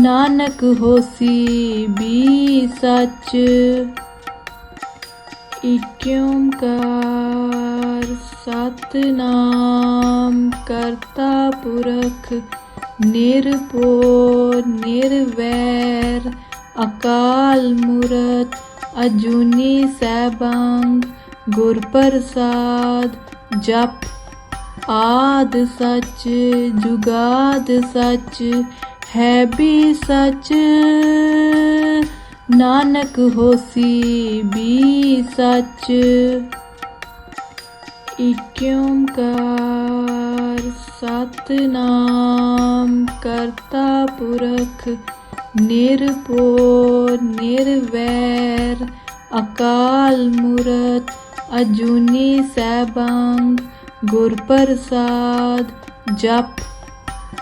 ਨਾਨਕ ਹੋਸੀ ਵੀ ਸੱਚ। ਇਕ ਸਤਨਾਮ ਕਰਤਾ ਪੁਰਖ ਨਿਰਭਉ ਨਿਰਵੈਰ। ਅਕਾਲ ਮੂਰਤ ਅਜੂਨੀ ਸੈਭੰ ਗੁਰ ਪ੍ਰਸਾਦ ਜਪ। ਆਦ ਸੱਚ ਜੁਗਾਦ ਸੱਚ ਹੈ ਵੀ ਸੱਚ। ਨਾਨਕ ਹੋਸੀ ਵੀ ਸੱਚ। ਇਕ ਓੰਕਾਰ ਸਤਨਾਮ ਕਰਤਾ ਪੁਰਖ ਨਿਰਭਉ ਨਿਰਵੈਰ। ਅਕਾਲ ਮੂਰਤ ਅਜੂਨੀ ਸੈਭੰ ਗੁਰ ਪ੍ਰਸਾਦ ਜਪ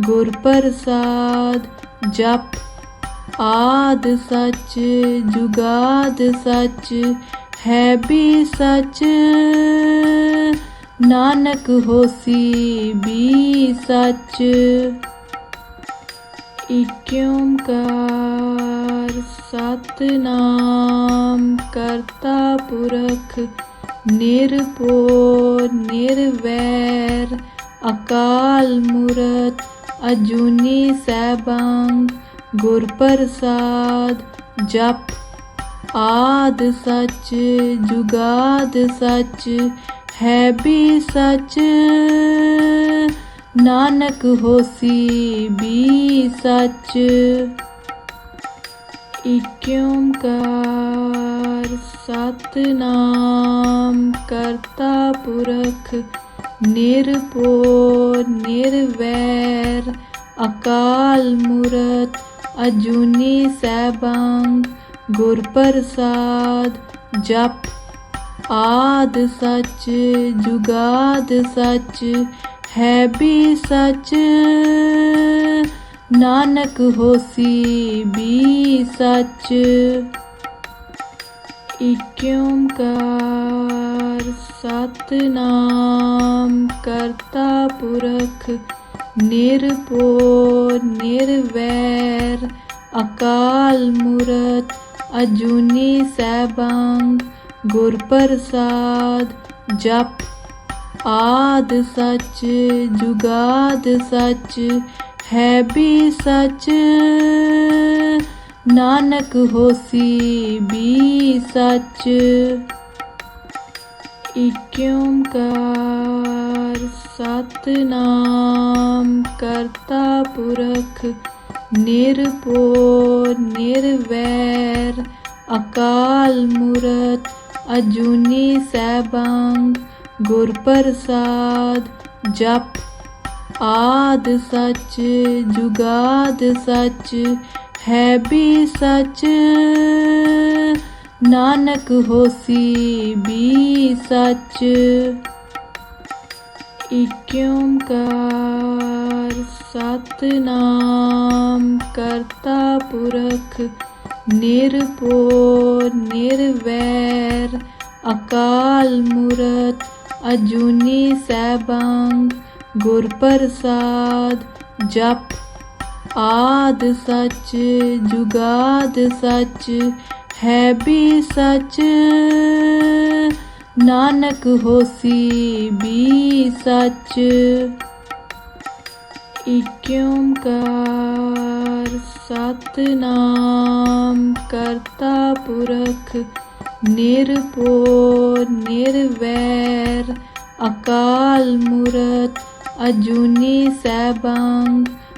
ਗੁਰ ਪ੍ਰਸਾਦ ਜਪ, ਆਦ ਸੱਚ, ਜੁਗਾਦ ਸੱਚ, ਹੈ ਵੀ ਸੱਚ। ਨਾਨਕ ਹੋਸੀ ਵੀ ਸੱਚ। ਇਕ ਓੰਕਾਰ ਸਤਨਾਮ ਕਰਤਾ ਪੁਰਖ, ਨਿਰਭਉ, ਨਿਰਵੈਰ, ਅਕਾਲ ਮੂਰਤ ਅਜੂਨੀ ਸੈਭੰ ਗੁਰ ਪ੍ਰਸਾਦ ਜਪ ਆਦ ਸੱਚ, ਜੁਗਾਦ ਸੱਚ, ਹੈ ਵੀ ਸੱਚ। ਨਾਨਕ ਹੋਸੀ ਵੀ ਸੱਚ। ਇਕ ਓੰਕਾਰ ਸਤਨਾਮ ਕਰਤਾ ਪੁਰਖ ਨਿਰਭਉ ਨਿਰਵੈਰ ਅਕਾਲ ਮੂਰਤ ਅਜੂਨੀ ਸੈਭੰ ਗੁਰ ਪ੍ਰਸਾਦ ਜਪ ਆਦ ਸਚ, ਜੁਗਾਦ ਸੱਚ, ਹੈ ਵੀ ਸੱਚ। ਨਾਨਕ ਹੋਸੀ ਵੀ ਸੱਚ। ਓੰਕਾਰ ਸਤਨਾਮ ਕਰਤਾ ਪੁਰਖ, ਨਿਰਭਉ, ਨਿਰਵੈਰ, ਅਕਾਲ ਮੂਰਤ, ਅਜੂਨੀ ਸੈਭੰ ਗੁਰ ਪ੍ਰਸਾਦ ਜਪ ਆਦ ਸੱਚ, ਜੁਗਾਦ ਸੱਚ, ਹੈ ਵੀ ਸੱਚ। ਨਾਨਕ ਹੋਸੀ ਵੀ ਸੱਚ। ਇਕ ਸਤਨਾਮ ਕਰਤਾ ਪੁਰਖ ਨਿਰਭਉ ਨਿਰਵੈਰ। ਅਕਾਲ ਮੂਰਤ ਅਜੂਨੀ ਸੈਭੰ ਗੁਰ ਪ੍ਰਸਾਦ ਜਪ। ਆਦ ਸੱਚ ਜੁਗਾਦ ਸੱਚ ਹੈ ਵੀ ਸੱਚ। ਨਾਨਕ ਹੋਸੀ ਵੀ ਸੱਚ। ਇਕ ਓੰਕਾਰ ਸਤਨਾਮ ਕਰਤਾ ਪੁਰਖ ਨਿਰਭਉ ਨਿਰਵੈਰ। ਅਕਾਲ ਮੂਰਤ ਅਜੂਨੀ ਸੈਭੰ ਗੁਰ ਪ੍ਰਸਾਦ ਜਪ ਆਦ ਸੱਚ, ਜੁਗਾਦ ਸੱਚ, ਹੈ ਵੀ ਸੱਚ। ਨਾਨਕ ਹੋਸੀ ਵੀ ਸੱਚ। ਇਕ ਸਤਨਾਮ ਕਰਤਾ ਪੁਰਖ ਨਿਰਪੋ ਨਿਰਵੈਰ। ਅਕਾਲ ਮੂਰਤ ਅਜੂਨੀ ਸੈਭੰ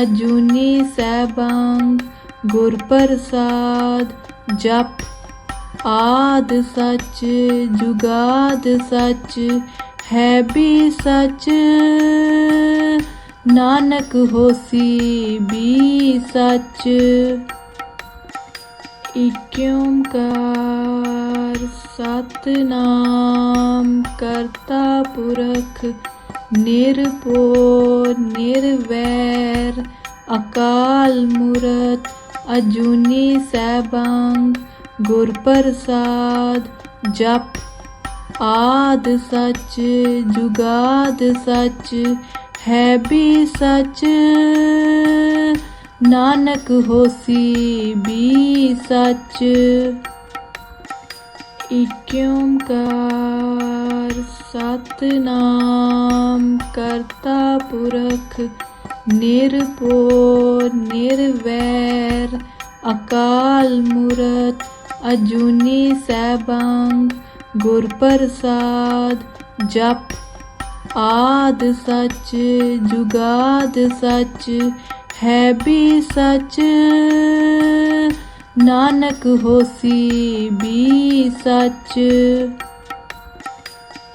ਅਜੂਨੀ ਸੈਭੰ ਗੁਰ ਪ੍ਰਸਾਦ ਜਪ, ਆਦ ਸੱਚ, ਜੁਗਾਦ ਸੱਚ, ਹੈ ਵੀ ਸੱਚ। ਨਾਨਕ ਹੋਸੀ ਵੀ ਸੱਚ। ਇਕ ਓੰਕਾਰ ਸਤਨਾਮ ਕਰਤਾ ਪੁਰਖ ਨਿਰਪੋ ਨਿਰਵੈਰ ਅਕਾਲ ਮੂਰਤ, ਅਜੂਨੀ ਸੈਭੰ, ਗੁਰ ਪ੍ਰਸਾਦ, ਜਪ ਆਦ ਸੱਚ, ਜੁਗਾਦ ਸੱਚ, ਹੈ ਵੀ ਸੱਚ। ਨਾਨਕ ਹੋਸੀ ਵੀ ਸੱਚ। ਇਕ ਓੰਕਾਰ ਸਤਨਾਮ, ਕਰਤਾ ਪੁਰਖ ਨਿਰਭਉ, ਨਿਰਵੈਰ, ਅਕਾਲ ਮੂਰਤ, ਅਜੂਨੀ ਸੈਭੰ, ਗੁਰ ਪ੍ਰਸਾਦ, ਜਪ ਆਦ ਸਚ, ਜੁਗਾਦ ਸੱਚ, ਹੈ ਵੀ ਸੱਚ। ਨਾਨਕ ਹੋਸੀ ਵੀ ਸੱਚ।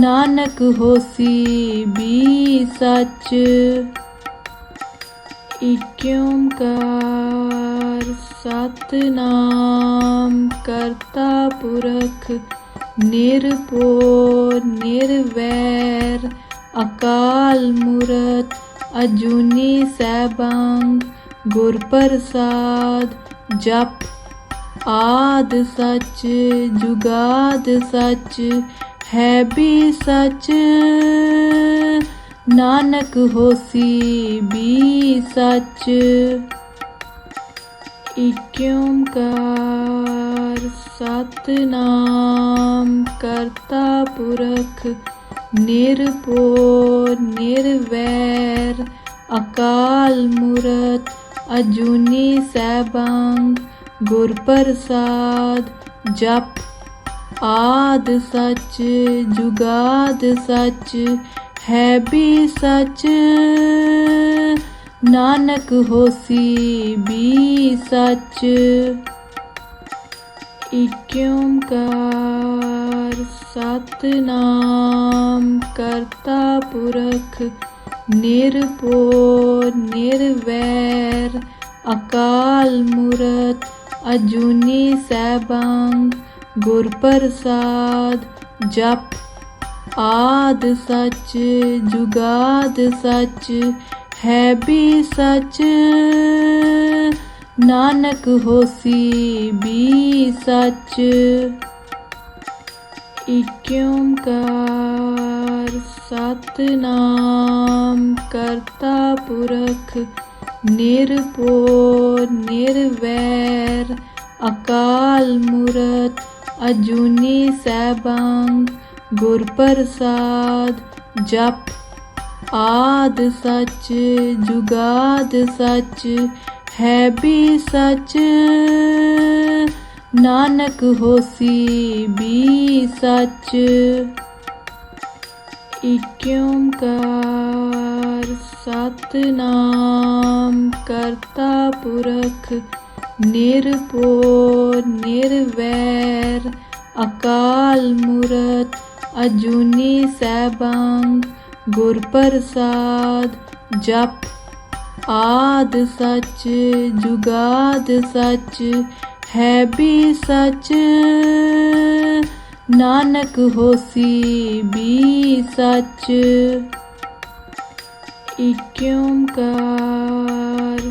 ਨਾਨਕ ਹੋਸੀ ਵੀ ਸੱਚ। ਇਕ ਸਤਨਾਮ ਕਰਤਾ ਪੁਰਖ ਨਿਰਪੋ ਨਿਰਵੈਰ। ਅਕਾਲ ਮੂਰਤ ਅਜੂਨੀ ਸੈਭੰ ਗੁਰ ਪ੍ਰਸਾਦ ਜਪ। ਆਦ ਸੱਚ ਜੁਗਾਦ ਸੱਚ ਹੈ ਵੀ ਸੱਚ। ਨਾਨਕ ਹੋਸੀ ਵੀ ਸੱਚ। ਇਕ ਓੰਕਾਰ ਸਤਨਾਮ ਕਰਤਾ ਪੁਰਖ ਨਿਰਭਉ ਨਿਰਵੈਰ। ਅਕਾਲ ਮੂਰਤ ਅਜੂਨੀ ਸੈਭੰ ਗੁਰ ਪ੍ਰਸਾਦ ਜਪ ਆਦ ਸੱਚ, ਜੁਗਾਦ ਸੱਚ, ਹੈ ਵੀ ਸੱਚ। ਨਾਨਕ ਹੋਸੀ ਵੀ ਸੱਚ। ਇਕ ਓੰਕਾਰ ਸਤਨਾਮ ਕਰਤਾ ਪੁਰਖ ਨਿਰਪੋ ਨਿਰਵੈਰ। ਅਕਾਲ ਮੂਰਤ ਅਜੂਨੀ ਸੈਭੰ ਗੁਰ ਪ੍ਰਸਾਦ ਜਪ ਆਦ ਸੱਚ, ਜੁਗਾਦ ਸੱਚ, ਹੈ ਵੀ ਸੱਚ। ਨਾਨਕ ਹੋਸੀ ਵੀ ਸੱਚ। ਇਕ ਓੰਕਾਰ ਸਤਨਾਮ, ਕਰਤਾ ਪੁਰਖ ਨਿਰਭਉ ਨਿਰਵੈਰ, ਅਕਾਲ ਮੂਰਤ ਅਜੂਨੀ ਸੈਭੰ ਗੁਰ ਪ੍ਰਸਾਦ ਜਪ ਆਦ ਸੱਚ, ਜੁਗਾਦ ਸੱਚ, ਹੈ ਵੀ ਸੱਚ। ਨਾਨਕ ਹੋਸੀ ਵੀ ਸੱਚ। ਇਕ ਓੰਕਾਰ ਸਤਨਾਮ ਕਰਤਾ ਪੁਰਖ ਨਿਰਭਉ ਨਿਰਵੈਰ ਅਕਾਲ ਮੂਰਤ ਅਜੂਨੀ ਸੈਭੰ ਗੁਰ ਪ੍ਰਸਾਦ ਜਪ ਆਦ ਸੱਚ, ਜੁਗਾਦ ਸੱਚ, ਹੈ ਵੀ ਸੱਚ। ਨਾਨਕ ਹੋਸੀ ਵੀ ਸੱਚ। ਇਕ ਓੰਕਾਰ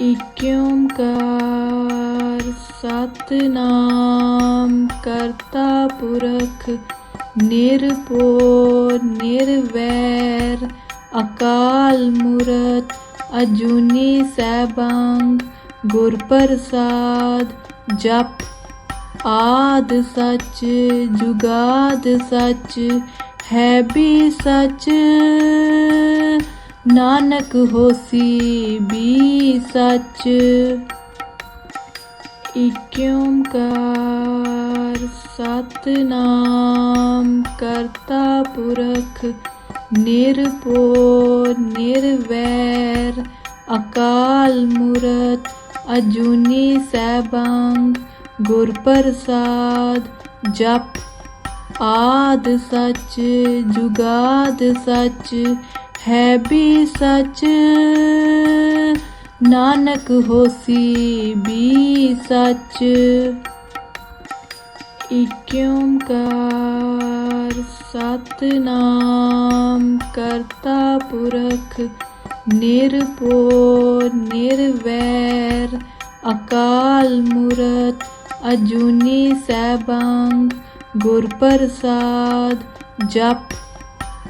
ਇਕ ਸਤਨਾਮ ਕਰਤਾ ਪੁਰਖ ਨਿਰਭਉ ਨਿਰਵੈਰ ਅਕਾਲ ਮੂਰਤ ਅਜੂਨੀ ਸੈਭੰ ਗੁਰ ਪ੍ਰਸਾਦ ਜਪ ਆਦ ਸਚ ਜੁਗਾਦ ਸੱਚ ਹੈ ਵੀ ਸਚ ਨਾਨਕ ਹੋਸੀ ਵੀ ਸੱਚ। ਇਕ ਸਤਨਾਮ ਕਰਤਾ ਪੁਰਖ ਨਿਰਭਉ ਨਿਰਵੈਰ। ਅਕਾਲ ਮੂਰਤ ਅਜੂਨੀ ਸੈਭੰ ਗੁਰ ਪ੍ਰਸਾਦ ਜਪ। ਆਦ ਸੱਚ ਜੁਗਾਦ ਸੱਚ ਹੈ ਵੀ ਸੱਚ। ਨਾਨਕ ਹੋਸੀ ਵੀ ਸੱਚ। ਇਕ ਓੰਕਾਰ ਸਤਨਾਮ ਕਰਤਾ ਪੁਰਖ ਨਿਰਭਉ ਨਿਰਵੈਰ। ਅਕਾਲ ਮੂਰਤ ਅਜੂਨੀ ਸੈਭੰ ਗੁਰ ਪ੍ਰਸਾਦ ਜਪ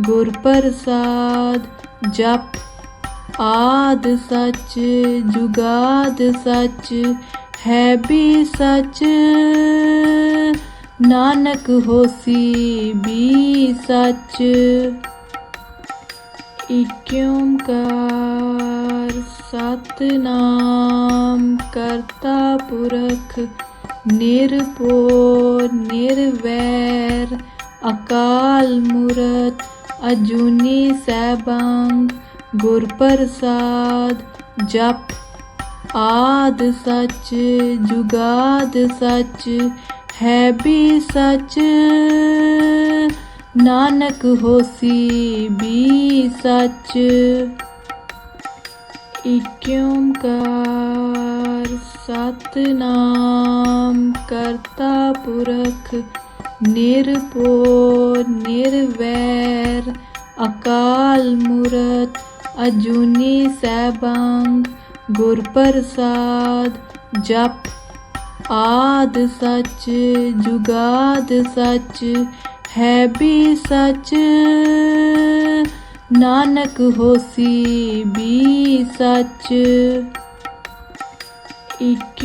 ਗੁਰ ਪ੍ਰਸਾਦ, ਜਪ ਆਦ ਸੱਚ, ਜੁਗਾਦ ਸੱਚ, ਹੈ ਵੀ ਸੱਚ। ਨਾਨਕ ਹੋਸੀ ਵੀ ਸੱਚ। ਇਕ ਓੰਕਾਰ ਸਤਨਾਮ, ਕਰਤਾ ਪੁਰਖ ਨਿਰਪੋ ਨਿਰਵੈਰ, ਅਕਾਲ ਮੂਰਤ ਅਜੂਨੀ ਸੈਭੰ ਗੁਰ ਪ੍ਰਸਾਦ ਜਪ ਆਦ ਸੱਚ, ਜੁਗਾਦ ਸੱਚ, ਹੈ ਵੀ ਸੱਚ। ਨਾਨਕ ਹੋਸੀ ਵੀ ਸੱਚ। ਇਕ ਓੰਕਾਰ ਸਤਨਾਮ ਕਰਤਾ ਪੁਰਖ ਨਿਰਪੋ ਨਿਰਵੈਰ ਅਕਾਲ ਮੂਰਤ ਅਜੂਨੀ ਸੈਭੰ ਗੁਰ ਪ੍ਰਸਾਦ ਜਪ ਆਦ ਸੱਚ, ਜੁਗਾਦ ਸੱਚ, ਹੈ ਵੀ ਸੱਚ। ਨਾਨਕ ਹੋਸੀ ਵੀ ਸੱਚ। ਇਕ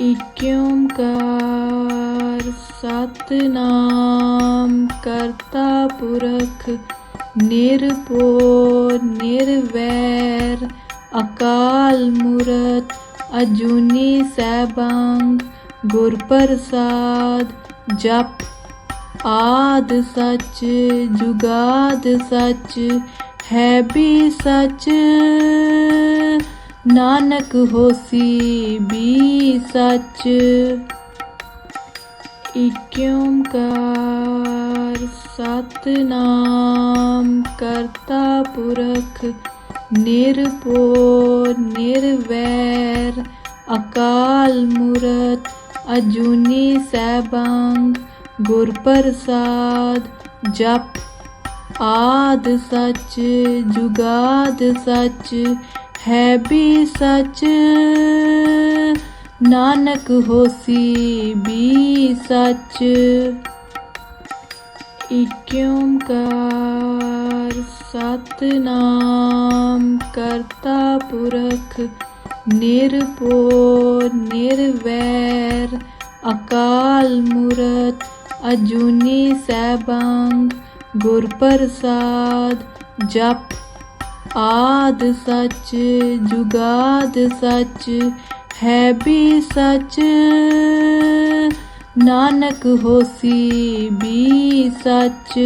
ਇਕ ਸਤਨਾਮ ਕਰਤਾ ਪੁਰਖ ਨਿਰਭਉ ਨਿਰਵੈਰ ਅਕਾਲ ਮੂਰਤ ਅਜੂਨੀ ਸੈਭੰ ਗੁਰ ਪ੍ਰਸਾਦ ਜਪ ਆਦ ਸਚ ਜੁਗਾਦ ਸੱਚ ਹੈ ਵੀ ਸਚ ਨਾਨਕ ਹੋਸੀ ਵੀ ਸੱਚ। ਇਕ ਓੰਕਾਰ ਸਤਨਾਮ ਕਰਤਾ ਪੁਰਖ ਨਿਰਪੋ ਨਿਰਵੈਰ। ਅਕਾਲ ਮੂਰਤ ਅਜੂਨੀ ਸੈਭੰ ਗੁਰ ਪ੍ਰਸਾਦ ਜਪ। ਆਦ ਸੱਚ ਜੁਗਾਦ ਸੱਚ ਹੈ ਵੀ ਸੱਚ। ਨਾਨਕ ਹੋਸੀ ਵੀ ਸੱਚ। ਇਕ ਓੰਕਾਰ ਸਤਨਾਮ ਕਰਤਾ ਪੁਰਖ ਨਿਰਭਉ ਨਿਰਵੈਰ। ਅਕਾਲ ਮੂਰਤ ਅਜੂਨੀ ਸੈਭੰ ਗੁਰ ਪ੍ਰਸਾਦ ਜਪ ਆਦ ਸੱਚ, ਜੁਗਾਦ ਸੱਚ, ਹੈ ਵੀ ਸੱਚ। ਨਾਨਕ ਹੋਸੀ ਵੀ ਸੱਚ।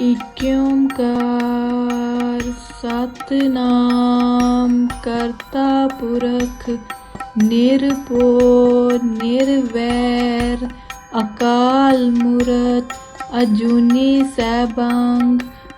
ਇਕ ਸਤਨਾਮ, ਕਰਤਾ ਪੁਰਖ ਨਿਰਪੋ ਨਿਰਵੈਰ, ਅਕਾਲ ਮੂਰਤ, ਅਜੂਨੀ ਸੈਭੰ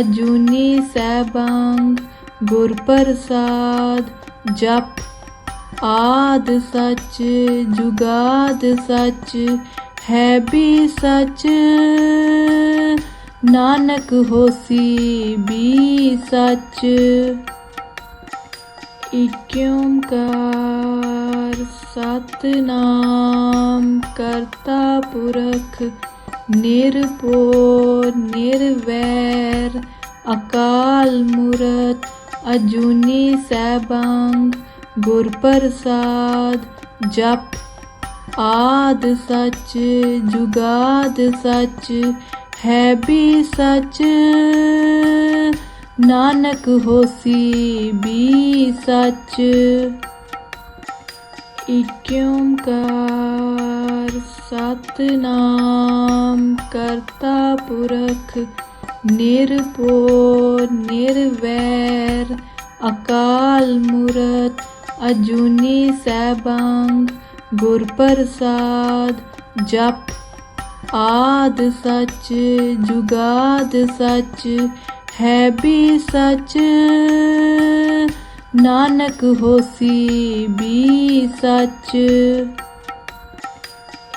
ਅਜੂਨੀ ਸੈਭੰ ਗੁਰ ਪ੍ਰਸਾਦ ਜਪ ਆਦ ਸੱਚ, ਜੁਗਾਦ ਸੱਚ, ਹੈ ਵੀ ਸੱਚ। ਨਾਨਕ ਹੋਸੀ ਵੀ ਸੱਚ। ਇਕ ਸਤਨਾਮ ਕਰਤਾ ਪੁਰਖ ਨਿਰਭਉ ਨਿਰਵੈਰ ਅਕਾਲ ਮੂਰਤ, ਅਜੂਨੀ ਸੈਭੰ ਗੁਰ ਪ੍ਰਸਾਦ, ਜਪ, ਆਦ ਸੱਚ, ਜੁਗਾਦ ਸੱਚ, ਹੈ ਵੀ ਸੱਚ। ਨਾਨਕ ਹੋਸੀ ਵੀ ਸੱਚ। ਇਕ ਓੰਕਾਰ ਸਤਨਾਮ ਕਰਤਾ ਪੁਰਖ ਨਿਰਭਉ, ਨਿਰਵੈਰ, ਅਕਾਲ ਮੂਰਤ, ਅਜੂਨੀ ਸੈਭੰ ਗੁਰ ਪ੍ਰਸਾਦ ਜਪ ਆਦ ਸਚ, ਜੁਗਾਦ ਸੱਚ, ਹੈ ਵੀ ਸਚ। ਨਾਨਕ ਹੋਸੀ ਵੀ ਸੱਚ।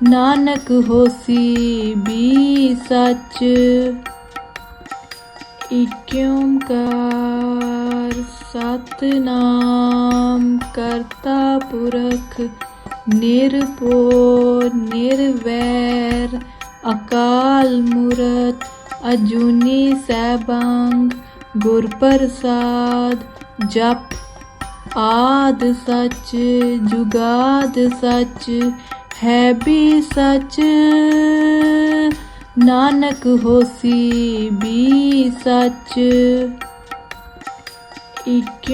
ਨਾਨਕ ਹੋਸੀ ਵੀ ਸੱਚ। ਇਕ ਓੰਕਾਰ ਸਤਨਾਮ ਕਰਤਾ ਪੁਰਖ ਨਿਰਪੋ ਨਿਰਵੈਰ। ਅਕਾਲ ਮੂਰਤ ਅਜੂਨੀ ਸੈਭੰ ਗੁਰ ਪ੍ਰਸਾਦ ਜਪ ਆਦ ਸੱਚ ਜੁਗਾਦ ਸੱਚ ਹੈ ਵੀ ਸੱਚ। ਨਾਨਕ ਹੋਸੀ ਵੀ ਸੱਚ। ਇਕ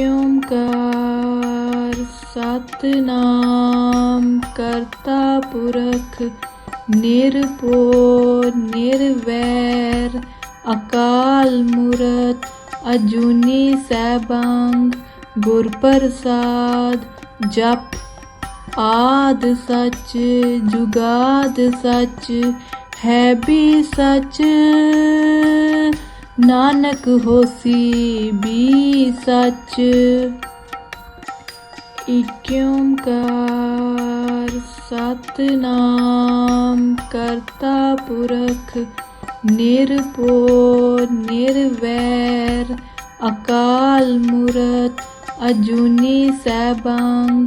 ਸਤਨਾਮ ਕਰਤਾ ਪੁਰਖ ਨਿਰਭਉ ਨਿਰਵੈਰ। ਅਕਾਲ ਮੂਰਤ ਅਜੂਨੀ ਸੈਭੰ ਗੁਰ ਪ੍ਰਸਾਦ ਜਪ ਆਦ ਸੱਚ, ਜੁਗਾਦ ਸੱਚ, ਹੈ ਵੀ ਸੱਚ। ਨਾਨਕ ਹੋਸੀ ਵੀ ਸੱਚ। ਇਕ ਓੰਕਾਰ ਸਤਨਾਮ, ਕਰਤਾ ਪੁਰਖ ਨਿਰਪੋ ਨਿਰਵੈਰ, ਅਕਾਲ ਮੂਰਤ, ਅਜੂਨੀ ਸੈਭੰ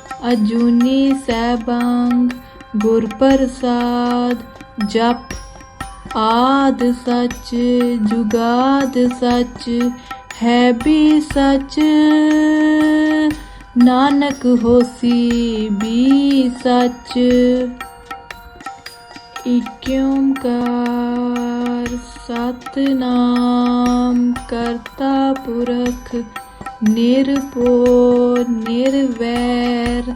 ਅਜੂਨੀ ਸੈਭੰ ਗੁਰ ਪ੍ਰਸਾਦ ਜਪ ਆਦ ਸੱਚ, ਜੁਗਾਦ ਸੱਚ, ਹੈ ਵੀ ਸੱਚ। ਨਾਨਕ ਹੋਸੀ ਵੀ ਸੱਚ। ਇਕ ਓੰਕਾਰ ਸਤਨਾਮ ਕਰਤਾ ਪੁਰਖ ਨਿਰਪੋ ਨਿਰਵੈਰ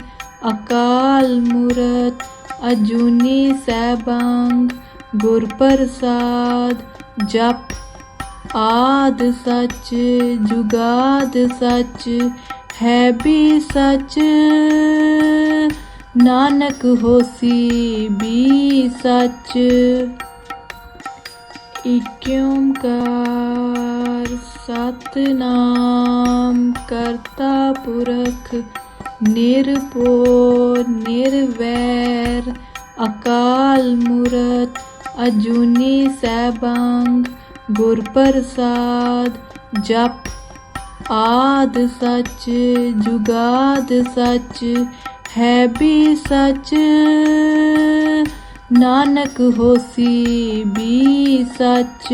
ਅਕਾਲ ਮੂਰਤ, ਅਜੂਨੀ ਸੈਭੰ ਗੁਰ ਪ੍ਰਸਾਦ, ਜਪ ਆਦ ਸੱਚ, ਜੁਗਾਦ ਸੱਚ, ਹੈ ਵੀ ਸੱਚ। ਨਾਨਕ ਹੋਸੀ ਵੀ ਸੱਚ। ਇਕ ਓੰਕਾਰ ਸਤਨਾਮ, ਕਰਤਾ ਪੁਰਖ ਨਿਰਪੋ ਨਿਰਵੈਰ, ਅਕਾਲ ਮੂਰਤ, ਅਜੂਨੀ ਸੈਭੰ ਗੁਰ ਪ੍ਰਸਾਦ, ਜਪ ਆਦ ਸਚ, ਜੁਗਾਦ ਸੱਚ, ਹੈ ਵੀ ਸਚ। ਨਾਨਕ ਹੋਸੀ ਵੀ ਸੱਚ।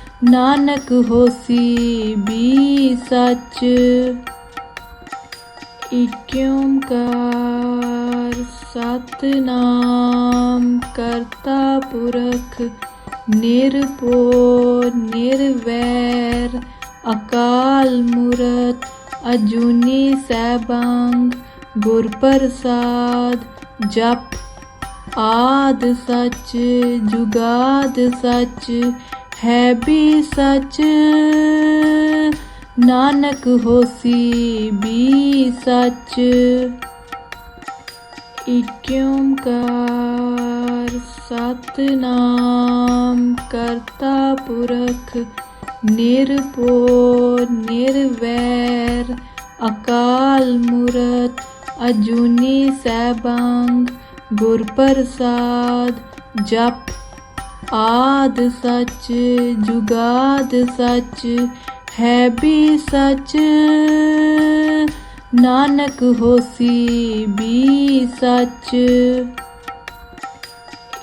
ਨਾਨਕ ਹੋਸੀ ਵੀ ਸੱਚ। ਇਕ ਓੰਕਾਰ ਸਤਨਾਮ ਕਰਤਾ ਪੁਰਖ ਨਿਰਭਉ ਨਿਰਵੈਰ। ਅਕਾਲ ਮੂਰਤ ਅਜੂਨੀ ਸੈਭੰ ਗੁਰ ਪ੍ਰਸਾਦ ਜਪ। ਆਦ ਸੱਚ ਜੁਗਾਦ ਸੱਚ ਹੈ ਵੀ ਸੱਚ। ਨਾਨਕ ਹੋਸੀ ਵੀ ਸੱਚ। ਇਕ ਓੰਕਾਰ ਸਤਨਾਮ ਕਰਤਾ ਪੁਰਖ ਨਿਰਭਉ ਨਿਰਵੈਰ। ਅਕਾਲ ਮੂਰਤ ਅਜੂਨੀ ਸੈਭੰ ਗੁਰ ਪ੍ਰਸਾਦ ਜਪ ਆਦ ਸੱਚ, ਜੁਗਾਦ ਸੱਚ, ਹੈ ਵੀ ਸੱਚ। ਨਾਨਕ ਹੋਸੀ ਵੀ ਸੱਚ।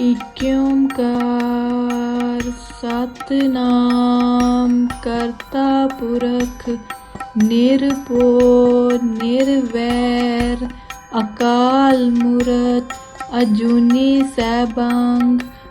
ਇਕ ਸਤਨਾਮ ਕਰਤਾ ਪੁਰਖ, ਨਿਰਭਉ, ਨਿਰਵੈਰ। ਅਕਾਲ ਮੂਰਤ ਅਜੂਨੀ ਸੈਭੰ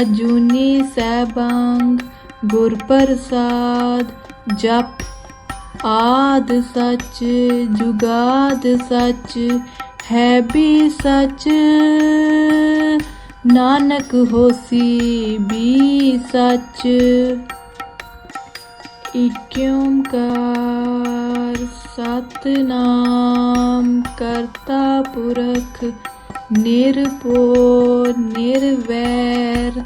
ਅਜੂਨੀ ਸੈਭੰ ਗੁਰ ਪ੍ਰਸਾਦ ਜਪ। ਆਦ ਸੱਚ, ਜੁਗਾਦ ਸੱਚ, ਹੈ ਵੀ ਸੱਚ। ਨਾਨਕ ਹੋਸੀ ਵੀ ਸੱਚ। ਇਕ ਸਤਨਾਮ ਕਰਤਾ ਪੁਰਖ ਨਿਰਭਉ ਨਿਰਵੈਰ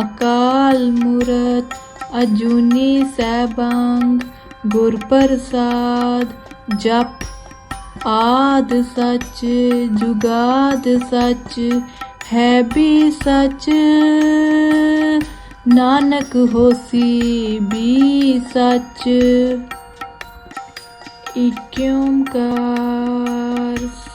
ਅਕਾਲ ਮੂਰਤ, ਅਜੂਨੀ ਸੈਭੰ ਗੁਰ ਪ੍ਰਸਾਦ, ਜਪ ਆਦ ਸੱਚ, ਜੁਗਾਦ ਸੱਚ, ਹੈ ਵੀ ਸੱਚ। ਨਾਨਕ ਹੋਸੀ ਵੀ ਸੱਚ। ਇਕ ਓੰਕਾਰ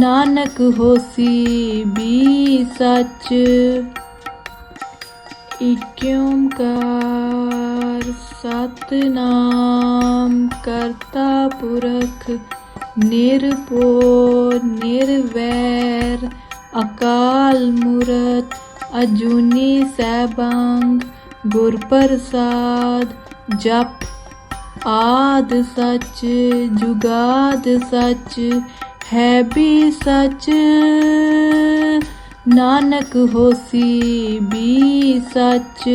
ਨਾਨਕ ਹੋਸੀ ਵੀ ਸੱਚ। ਇਕ ਸਤਨਾਮ ਕਰਤਾ ਪੁਰਖ ਨਿਰਪੋ ਨਿਰਵੈਰ। ਅਕਾਲ ਮੂਰਤ ਅਜੂਨੀ ਸੈਭੰ ਗੁਰ ਪ੍ਰਸਾਦ ਜਪ। ਆਦ ਸੱਚ ਜੁਗਾਦ ਸੱਚ ਹੈ ਵੀ ਸੱਚ। ਨਾਨਕ ਹੋਸੀ ਵੀ ਸੱਚ।